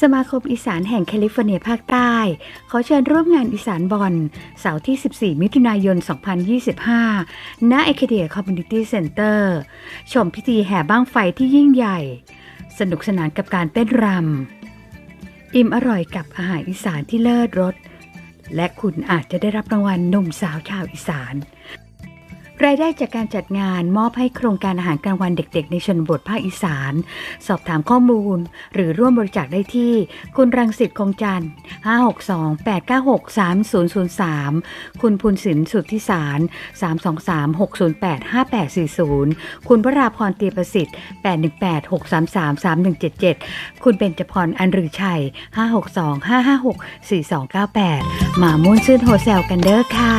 สมาคมอีสานแห่งแคลิฟอร์เนียภาคใต้ ขอเชิญร่วมงานอีสานบอลเสาร์ที่ 14 มิถุนายน 2025ณเอเคเดียคอมมูนิตี้เซ็นเตอร์ ชมพิธีแห่บ้างไฟที่ยิ่งใหญ่ สนุกสนานกับการเต้นรำ อิ่มอร่อยกับอาหารอีสานที่เลิศรส และคุณอาจจะได้รับรางวัลหนุ่มสาวชาวอีสาน รายได้จากการจัดงานมอบให้โครงการอาหารกลางวันเด็ก ๆ ในชนบทภาคอีสาน สอบถามข้อมูล หรือร่วมบริจาคได้ที่ คุณรังสิตคงจันทร์ 562-896-3003 คุณพุนศินสุทธิสาร 323-608-5840 คุณวราพรเตียประสิทธิ์ 818-633-3177 คุณเบญจพรอันรือชัย 562-556-4298 มาม่วนซื่นโฮเซลกันเด้อค่ะ